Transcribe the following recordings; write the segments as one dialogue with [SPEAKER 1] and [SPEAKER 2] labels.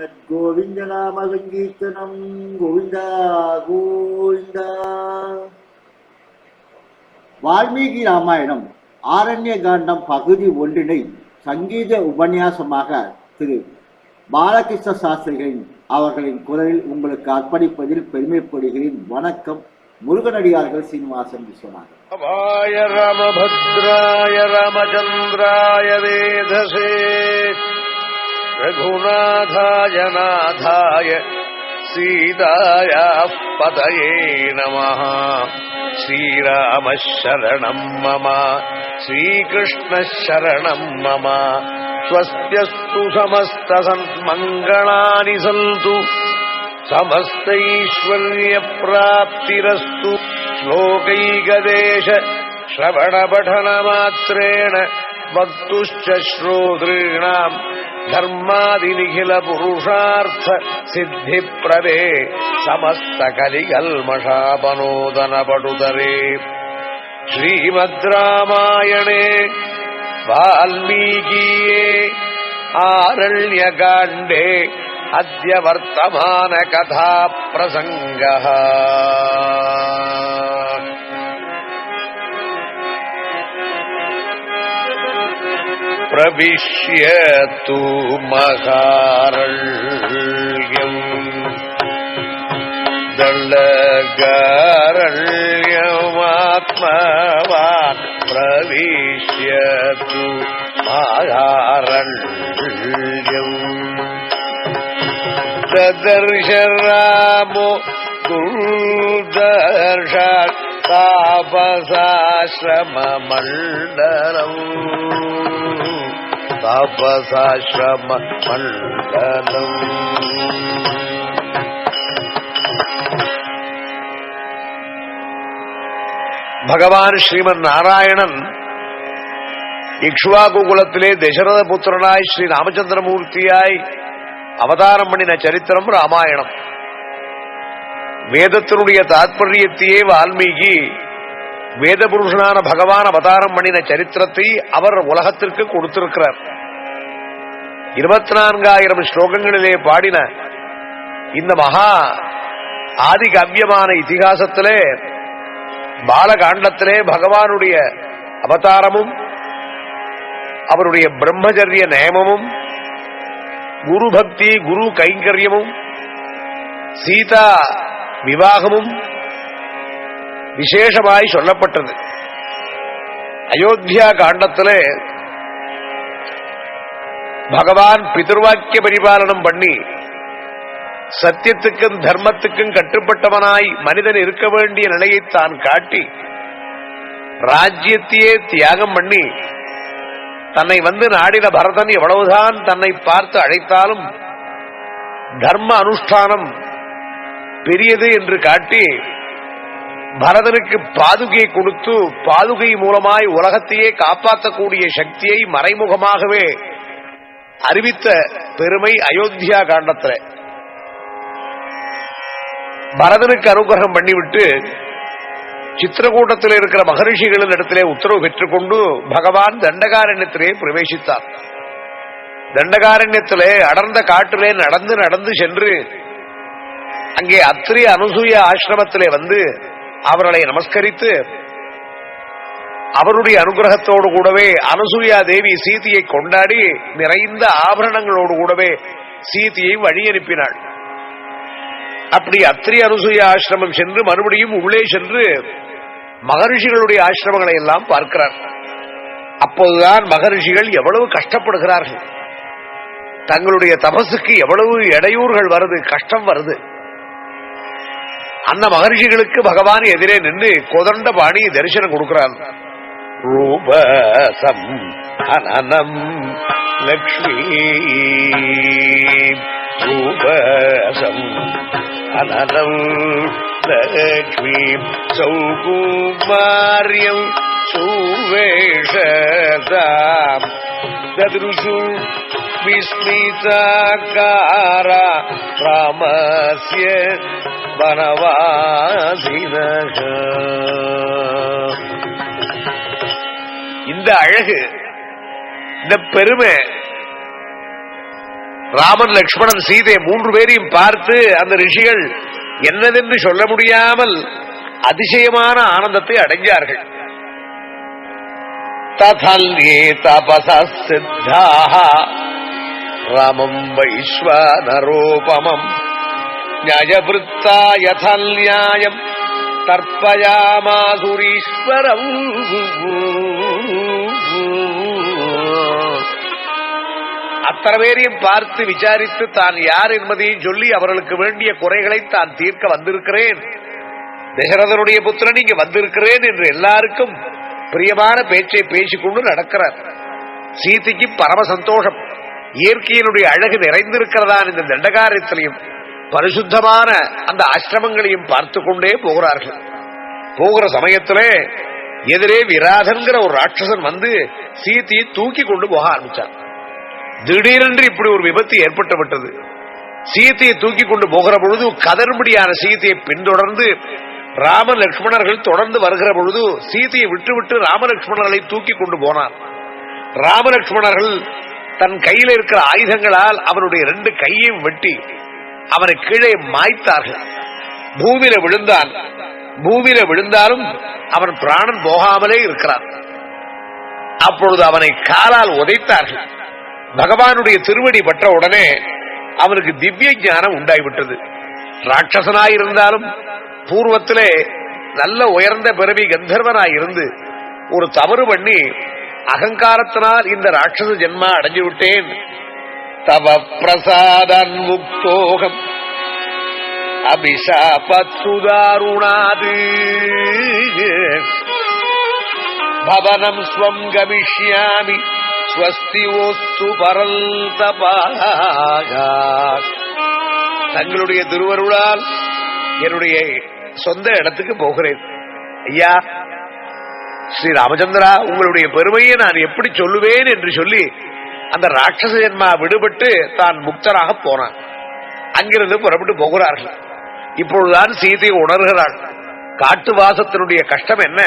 [SPEAKER 1] ശ്രീമദ്ഗോവിന്ദനാമ സങ്കീർത്തനം ഗോവിന്ദ ഗോവിന്ദ வால்மீகி ராமாயணம் ஆரண்ய காண்டம் பகுதி ஒன்றினை சங்கீத உபன்யாசமாக திரு. பாலகிருஷ்ண சாஸ்திரிகளின் அவர்களின் குரலில் உங்களுக்கு அர்ப்பணிப்பதில் பெருமைப்படுகிறேன். வணக்கம். முருகனடியார்கள் சீனிவாசன் விஸ்வநாதன்
[SPEAKER 2] ராமபத்ராய ராமச்சந்திராய வேதசே. रघुनाथाय नाथाय सीतायाः पतये नमः। श्रीरामः शरणम् मम श्रीकृष्णः शरणम् मम। स्वस्त्यस्तु समस्तसन्मङ्गलानि सन्तु समस्तैश्वर्यप्राप्तिरस्तु। श्लोकैकदेश श्रवणपठनमात्रेण वक्तुश्च श्रोतॄणाम् धर्मादिनिखिलपुरुषार्थ सिद्धिप्रदे समस्तकलिकल्मषापनोदनपटुतरे। श्रीमद् रामायणे वाल्मीकीये आरण्यकाण्डे अद्य वर्तमानकथाप्रसङ्गः பிரவிஷ்ய தூமகாரள்யம் தள்ளகாரள்யமாத்மவான் பிரவிஷ்ய தூமகாரள்யம் ததர்ஷராமோ குருதர்ஷா தபசாசிரமண்டலம் தபசாசிரமண்டலம் ഭഗവാൻ ശ്രീമൻ നാരായണൻ ഇക്ഷ്വാകുകുലത്തിലെ ദശരഥ പുത്രനായി ശ്രീ രാമചന്ദ്രമൂർത്തിയായി അവതാരം പണിന ചരിത്രം രാമായണം വേദത്തിനുடைய താത്പര്യத்தையே வால்மீகி வேத புருஷனான பகவான் அவதாரம் பண்ணின சரித்திரத்தை அவர் உலகத்திற்கு கொடுத்திருக்கிறார். இருபத்தி நான்காயிரம் ஸ்லோகங்களிலே பாடின இந்த மகா ஆதி கவ்யமான இத்திகாசத்திலே பாலகாண்டத்திலே பகவானுடைய அவதாரமும் அவருடைய பிரம்மச்சரிய நேமமும் குரு பக்தி குரு கைங்கரியமும் சீதா விவாகமும் விசேஷமாய் சொல்லப்பட்டது. அயோத்தியா காண்டத்திலே பகவான் பிதிர்வாக்கிய பரிபாலனம் பண்ணி சத்தியத்துக்கும் தர்மத்துக்கும் கட்டுப்பட்டவனாய் மனிதன் இருக்க வேண்டிய நிலையை தான் காட்டி ராஜ்யத்தையே தியாகம் பண்ணி தன்னை வந்து நாடின பரதன் எவ்வளவுதான் தன்னை பார்த்து அழைத்தாலும் தர்ம அனுஷ்டானம் பெரியது என்று காட்டி பரதனுக்கு பாதுகையை கொடுத்து பாதுகை மூலமாய் உலகத்தையே காப்பாற்றக்கூடிய சக்தியை மறைமுகமாகவே அறிவித்த பெருமை அயோத்தியா காண்டத்துல. பரதனுக்கு அனுகிரகம் பண்ணிவிட்டு சித்திரக்கூட்டத்தில் இருக்கிற மகரிஷிகளின் இடத்திலே உத்தரவு பெற்றுக்கொண்டு பகவான் தண்டகாரண்யத்திலே பிரவேசித்தார். தண்டகாரண்யத்திலே அடர்ந்த காட்டிலே நடந்து நடந்து சென்று அங்கே அத்திரி அனுசூய ஆசிரமத்திலே வந்து அவர்களை நமஸ்கரித்து அவருடைய அனுகிரகத்தோடு கூடவே அனுசூயா தேவி சீதையை கொண்டாடி நிறைந்த ஆபரணங்களோடு கூடவே சீதையை வழி அனுப்பினாள். அப்படி அத்திரி அனுசூயா ஆசிரமம் சென்று மறுபடியும் உள்ளே சென்று மகரிஷிகளுடைய ஆசிரமங்களை எல்லாம் பார்க்கிறார். அப்போதுதான் மகரிஷிகள் எவ்வளவு கஷ்டப்படுகிறார்கள். தங்களுடைய தபசுக்கு எவ்வளவு இடையூறுகள் வருது கஷ்டம் வருது. அந்த மகர்ஷிகளுக்கு பகவான் எதிரே நின்று கொதண்ட பாணி தரிசனம் கொடுக்கிறான் ரூபசம் அனனம் லக்ஷ்மி ரூபசம் அனனம் லக்ஷ்மி சௌகுமாரியம் சுவேஷதாம் ததுஷு விஸ்மிதாக்காரா ராமஸ்ய வனவாசினக இந்த அழகு இந்த பெருமை ராமன் லக்ஷ்மணன் சீதை மூன்று பேரையும் பார்த்து அந்த ரிஷிகள் என்னதென்று சொல்ல முடியாமல் அதிசயமான ஆனந்தத்தை அடைஞ்சார்கள். ததல்யே தபச சித்தாக ராமம் வைஸ்வநரோபமம் நியாயவృత్తా யதல்யாயம் தர்ப்பயாமாசுரீஸ்வரம் அத்தனை பேரையும் பார்த்து விசாரித்து தான் யார் என்பதையும் சொல்லி அவர்களுக்கு வேண்டிய குறைகளை தான் தீர்க்க வந்திருக்கிறேன். தசரதனுடைய புத்திரன் இங்க வந்திருக்கிறேன் என்று எல்லாருக்கும் பிரியமான பேச்சை பேசிக்கொண்டு நடக்கிறார். சீதைக்கு பரம சந்தோஷம். இயற்கையினுடைய அழகு நிறைந்திருக்கிறதான் இந்த தண்டகாரத்திலையும் பரிசுத்தமான அந்த ஆசிரமங்களையும் பார்த்து கொண்டே போகிறார்கள். போகிற சமயத்திலே எதிரே விராதன்கிற ஒரு ராட்சசன் வந்து சீத்தையை தூக்கி கொண்டு போக ஆரம்பிச்சான். திடீரென்று இப்படி ஒரு விபத்து ஏற்பட்டு விட்டது சீத்தையை தூக்கி கொண்டு போகிற பொழுது கதர்படியான சீத்தையை பின்தொடர்ந்து ராம லட்சுமணர்கள் தொடர்ந்து வருகிற பொழுது சீதையை விட்டுவிட்டு ராமலட்சுமணர்களை ராம லட்சுமணர்களை தூக்கி கொண்டு போனார் ராம லட்சுமணர்கள் தன் கையில் இருக்கிற ஆயுதங்களால் அவனுடைய ரெண்டு கையையும் வெட்டி அவனை கீழே மாய்த்தார்கள். பூமியில விழுந்தான். பூமியில விழுந்தாலும் அவன் பிராணன் போகாமலே இருக்கிறான். அப்பொழுது அவனை காலால் உதைத்தார்கள். பகவானுடைய திருவடி பற்ற உடனே அவனுக்கு திவ்ய ஞானம் உண்டாகிவிட்டது ராட்சசனாயிருந்தாலும் பூர்வத்திலே நல்ல உயர்ந்த பிறவி கந்தர்வனாயிருந்து ஒரு தவறு பண்ணி அகங்காரத்தினால் இந்த ராட்சச ஜென்மா அடைஞ்சு விட்டேன் தவ பிரசாதன் முக்தோகம் அபிஷாபத் பவனம் ஸ்வம் கமிஷ்யாமி ஸ்வஸ்தி ஓஸ்து பரல்தபாக தங்களுடைய திருவருளால் என்னுடைய சொந்த இடத்துக்கு போகிறேன். ஐயா ஸ்ரீ ராமச்சந்திரா உங்களுடைய பெருமையை நான் எப்படி சொல்லுவேன் என்று சொல்லி அந்த ராட்சச ஜென்மா விடுபட்டு தான் முக்தராக போனான். அங்கிருந்து புறப்பட்டு போகிறார்கள். இப்பொழுதுதான் சீதையை உணர்கிறாள். காட்டு வாசத்தினுடைய கஷ்டம் என்ன?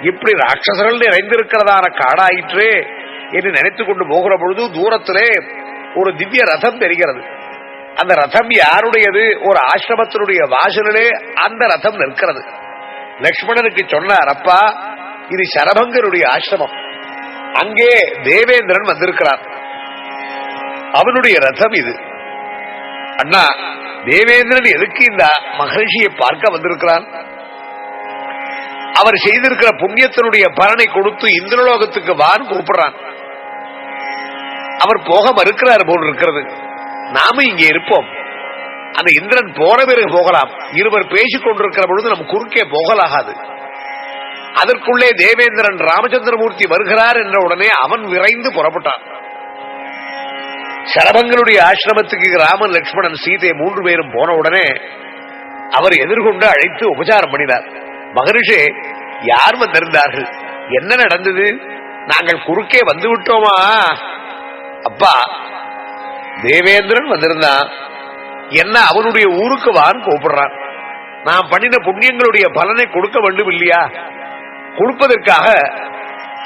[SPEAKER 2] இப்படி ராட்சசர்கள் நிறைந்திருக்கிறதான காடாயிற்றே என்று நினைத்துக் கொண்டு போகிற பொழுது தூரத்திலே ஒரு திவ்ய ரதம் தெரிகிறது. அந்த ரதம் யாருடையது? ஒரு ஆசிரமத்தினுடைய வாசலிலே அந்த ரதம் நிற்கிறது. லக்ஷ்மணனுக்கு சொன்னார் அப்பா இது சரபங்கருடைய ஆசிரமம். அங்கே தேவேந்திரன் வந்திருக்கிறார். அவனுடைய ரதம் இது. அண்ணா தேவேந்திரன் எதுக்கு இந்த மகர்ஷியை பார்க்க வந்திருக்கிறான்? அவர் செய்திருக்கிற புண்ணியத்தினுடைய பலனை கொடுத்து இந்திரலோகத்துக்கு வான் கூப்பிடுறான். அவர் போக மறுக்கிறார் போல் இருக்கிறது. நாம இங்கே இருப்போம். அந்த இந்திரன் போன பிறகு போகலாம். இருவர் பேசிக் கொண்டிருக்கிற பொழுது நம் குறுக்கே போகலாகாது. அதற்குள்ளே தேவேந்திரன் ராமச்சந்திரமூர்த்தி வருகிறார் என்ற உடனே அவன் விரைந்து புறப்பட்டான். சரபங்களுடைய ஆசிரமத்துக்கு ராமன் லட்சுமணன் சீதை மூன்று பேரும் போன உடனே அவர் எதிர்கொண்டு அழைத்து உபச்சாரம் பண்ணினார். மகரிஷே யார் வந்திருந்தார்கள்? என்ன நடந்தது? நாங்கள் குறுக்கே வந்து விட்டோமா? அப்பா தேவேந்திரன் வந்திருந்தான். என்ன அவனுடைய ஊருக்கு வான் கூப்பிடுறான். நான் பண்ணின புண்ணியங்களுடைய பலனை கொடுக்க வேண்டும் இல்லையா? கொடுப்பதற்காக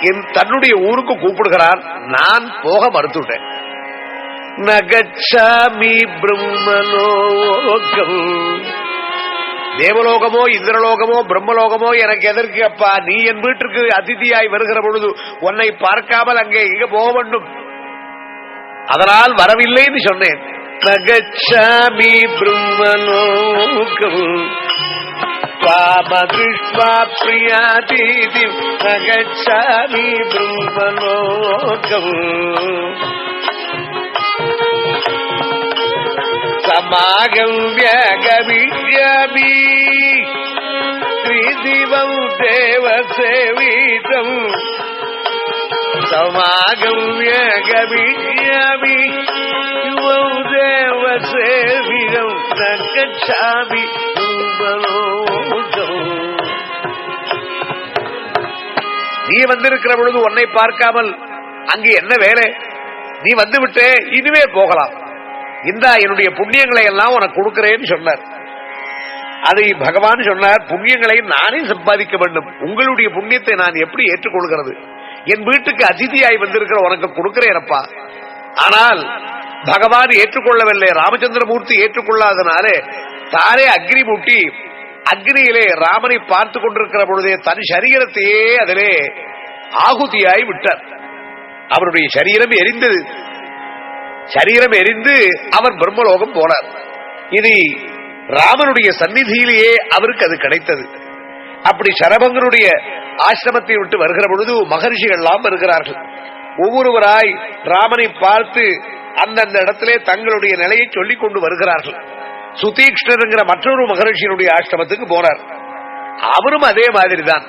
[SPEAKER 2] என் தன்னுடைய ஊருக்கு கூப்பிடுகிறான் நான் போக மறுத்துட்டேன் நகச்சாமி பிரம்மலோகம் தேவலோகமோ இந்திரலோகமோ பிரம்மலோகமோ எனக்கு எதற்கு அப்பா நீ என் வீட்டிற்கு அதிதியாய் வருகிற பொழுது உன்னை பார்க்காமல் அங்கே இங்க போக வேண்டும் அதனால் வரவில்லைன்னு சொன்னேன் நகச்சாமி பிரம்மலோகம் பாமதிஷ்வா பிரியாதீதி நகச்சாமி பிரம்மலோகம் சமாகவ்யகவிஷ்யமி ஸ்ரீதிவம் தேவசேவீதம். சமாகவ்யகவிஷ்யமி யுவம் தேவசேவிதம் நகச்சாமி நீ வந்திருக்கிற பொழுது உன்னை பார்க்காமல் அங்கு என்ன வேலை? நீ வந்து விட்டே இனிமே போகலாம். இந்த என்னுடைய புண்ணியங்களை எல்லாம் உனக்கு கொடுக்கிறேன்னு சொன்னார். அதை பகவான் சொன்னார் புண்ணியங்களை நானே சம்பாதிக்க வேண்டும். உங்களுடைய புண்ணியத்தை நான் எப்படி ஏற்றுக்கொள்கிறது? என் வீட்டுக்கு அதிதியாய் வந்திருக்கிற உனக்கு கொடுக்கிறேனப்பா. ஆனால் பகவான் ஏற்றுக்கொள்ளவில்லை. ராமச்சந்திரமூர்த்தி ஏற்றுக்கொள்ளாதனாலே தானே அக்னி மூட்டி அக்னியிலே ராமனை பார்த்து கொண்டிருக்கிற பொழுதே தன் சரீரத்தையே அதிலே ஆகுதியாய் விட்டார். அவருடைய சரீரம் எரிந்தது. சரீரம் எரிந்து அவர் பிரம்மலோகம் போனார். இது ராமனுடைய சந்நிதியிலேயே அவருக்கு அது கிடைத்தது. அப்படி சரபங்கனுடைய ஆசிரமத்தை விட்டு வருகிற பொழுது மகர்ஷிகள் எல்லாம் வருகிறார்கள். ஒவ்வொருவராய் ராமனை பார்த்து அந்தந்த இடத்திலே தங்களுடைய நிலையை சொல்லிக் கொண்டு வருகிறார்கள். சுதீக்ஷ்ணருங்கிற மற்றொரு மகர்ஷியினுடைய ஆசிரமத்துக்கு போனார். அவரும் அதே மாதிரிதான்.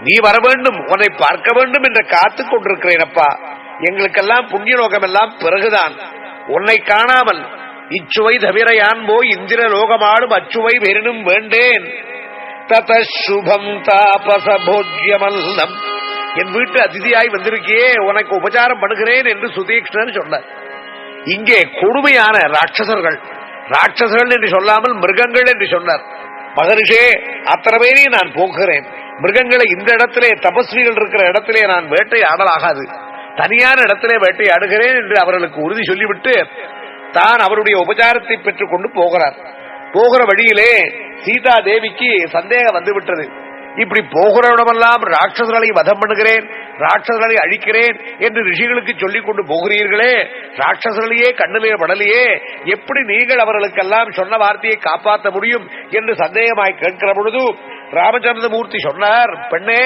[SPEAKER 2] நீ வர வேண்டும் உன்னை பார்க்க வேண்டும் என்று காத்துக் கொண்டிருக்கிறேனப்பா. எங்களுக்கெல்லாம் புண்ணிய லோகம் எல்லாம் பிறகுதான். உன்னை காணாமல் இச்சுவை தவிர யான் போய் இந்திர லோகமாடும் அச்சுவை பெரினும் வேண்டேன். தத சுபம் தாபச போஜ்யமல்லம் என் வீட்டு அதிதியாய் வந்திருக்கியே உனக்கு உபச்சாரம் பண்ணுகிறேன் என்று சுதீக்ஷ்ணன் சொன்னார். இங்கே கொடுமையான ராட்சசர்கள் ராட்சசர்கள் என்று சொல்லாமல் மிருகங்கள் என்று சொன்னார். மகரிஷே அத்தனை பேரையும் நான் போக்குகிறேன். மிருகங்களை இந்த இடத்திலே தபஸ்விகள் இருக்கிற இடத்திலே நான் வேட்டையாடலாகாது. தனியான இடத்திலே வேட்டையாடுகிறேன் என்று அவர்களுக்கு உறுதி சொல்லிவிட்டு தான் அவருடைய உபச்சாரத்தை பெற்றுக் கொண்டு போகிறார். போகிற வழியிலே சீதா தேவிக்கு சந்தேகம் வந்துவிட்டது. இப்படி போகிறவனமெல்லாம் ராட்சசர்களை வதம் பண்ணுகிறேன் ராட்சசர்களை அழிக்கிறேன் என்று ரிஷிகளுக்கு சொல்லிக் கொண்டு போகிறீர்களே ராட்சசர்களையே கண்ணிலே படலையே எப்படி நீங்கள் அவர்களுக்கெல்லாம் சொன்ன வார்த்தையை காப்பாற்ற முடியும் என்று சந்தேகமாய் கேட்கிற பொழுது ராமச்சந்திரமூர்த்தி சொன்னார் பெண்ணே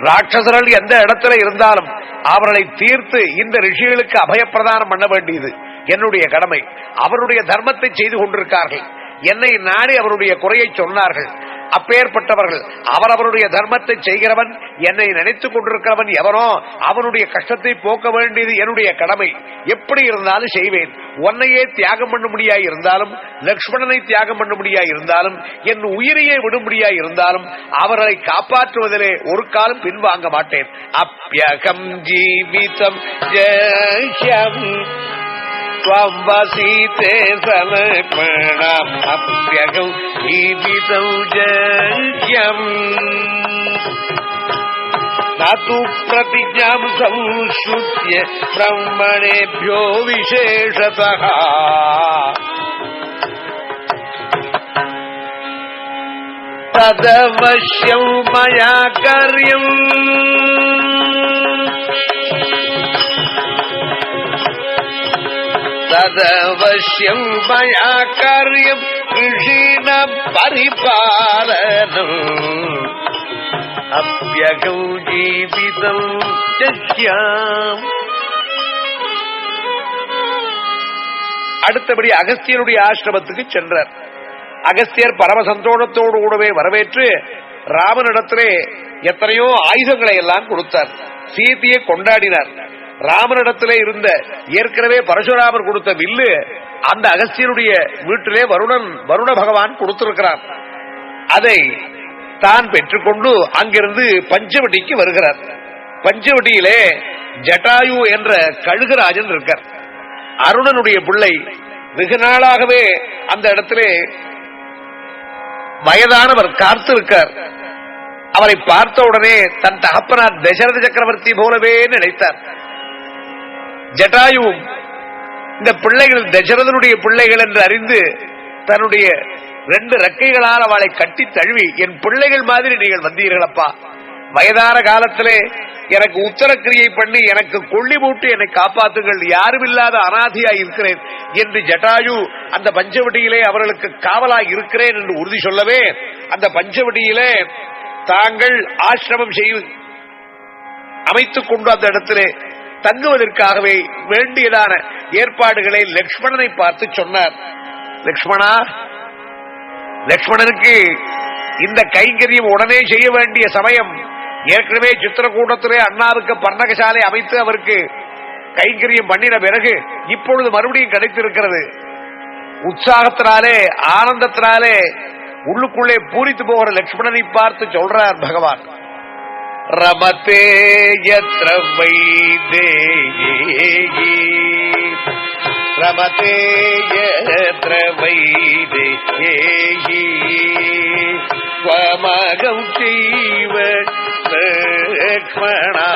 [SPEAKER 2] ராட்சசர்கள் எந்த இடத்துல இருந்தாலும் அவர்களை தீர்த்து இந்த ரிஷிகளுக்கு அபயப்பிரதானம் பண்ண வேண்டியது என்னுடைய கடமை. அவருடைய தர்மத்தை செய்து கொண்டிருக்கார்கள். என்னை நாடி அவருடைய குறையை சொன்னார்கள். அப்பேற்பட்டவர்கள். அவரவருடைய தர்மத்தை செய்கிறவன் என்னை நினைத்துக் கொண்டிருக்கிறவன் எவனோ அவனுடைய கஷ்டத்தை போக்க வேண்டியது என்னுடைய கடமை. எப்படி இருந்தாலும் செய்வேன். உன்னையே தியாகம் பண்ண முடியாய் இருந்தாலும் லக்ஷ்மணனை தியாகம் பண்ண முடியாய் இருந்தாலும் என் உயிரையே விடும்படியா இருந்தாலும் அவர்களை காப்பாற்றுவதிலே ஒரு காலம் பின்வாங்க மாட்டேன். அப்பியகம் ஜீவிதம் ஜெயம். त्वं वसीते सलक्ष्मणम् अप्यगौ जीवितौ जयम्। न तु प्रतिज्ञां संश्रुत्य ब्रह्मणेभ्यो विशेषतः। तदवश्यं मया कार्यम् செம்பழாக்காரியம் பரிபாலனம் அப்பியகம் ஜீவிதம் சத்யாம் அடுத்தபடி அகஸ்தியனுடைய ஆசிரமத்துக்கு சென்றார் அகஸ்தியர் பரம சந்தோஷத்தோடு கூடவே வரவேற்று ராமனிடத்திலே எத்தனையோ ஆயுதங்களை எல்லாம் கொடுத்தார் சீதையை கொண்டாடினார் ராமனிடத்திலே இருந்த ஏற்கனவே பரசுராமர் கொடுத்த வில்லு அந்த அகஸ்தியருடைய வீட்டிலே வருணன் வருண பகவான் கொடுத்திருக்கிறார். அதை தான் பெற்றுக்கொண்டு அங்கிருந்து பஞ்சவட்டிக்கு வருகிறார். பஞ்சவட்டியிலே ஜட்டாயு என்ற கழுகராஜன் இருக்கார். அருணனுடைய பிள்ளை வெகு நாளாகவே அந்த இடத்திலே வயதானவர் காத்திருக்கார் அவரை பார்த்த உடனே தன் தகப்பனார் தசரத சக்கரவர்த்தி போலவே நினைத்தார். ஜட்டாயுவும் இந்த பிள்ளைகள் தசரதனுடைய பிள்ளைகள் என்று அறிந்து தன்னுடைய ரெண்டு ரெக்கைகளால் அவளை கட்டி தழுவி என் பிள்ளைகள் மாதிரி நீங்கள் வந்தீர்களப்பா. வயதான காலத்திலே எனக்கு உத்தரக்கிரியை பண்ணி எனக்கு கொள்ளி மூட்டு என்னை காப்பாத்துங்கள். யாரும் இல்லாத அனாதியாய் இருக்கிறேன். என்று ஜட்டாயு அந்த பஞ்சவடியிலே அவர்களுக்கு காவலாய் இருக்கிறேன் என்று உறுதி சொல்லவே அந்த பஞ்சவடியிலே தாங்கள் ஆசிரமம் செய்து அமைத்துக் கொண்டு அந்த இடத்திலே தங்குவதற்காகவே வேண்டியதான ஏற்பாடுகளை லக்ஷ்மணனை பார்த்து சொன்னார். லக்ஷ்மணா லக்ஷ்மணனுக்கு இந்த கைங்கரியம் உடனே செய்ய வேண்டிய சமயம். ஏற்கனவே சித்திரக்கூட்டத்திலே அண்ணாவுக்கு பர்ணகசாலை அமைத்து அவருக்கு கைங்கரியம் பண்ணின பிறகு இப்பொழுது மறுபடியும் கிடைத்திருக்கிறது. உற்சாகத்தினாலே ஆனந்தத்தினாலே உள்ளுக்குள்ளே பூரித்து போகிற லட்சுமணனை பார்த்து சொல்றார் பகவான். ரமதே யத்ர வைதேகி ரமதே யத்ர வைதேகி ஸ்வமகம் செய்வ லக்ஷ்மணா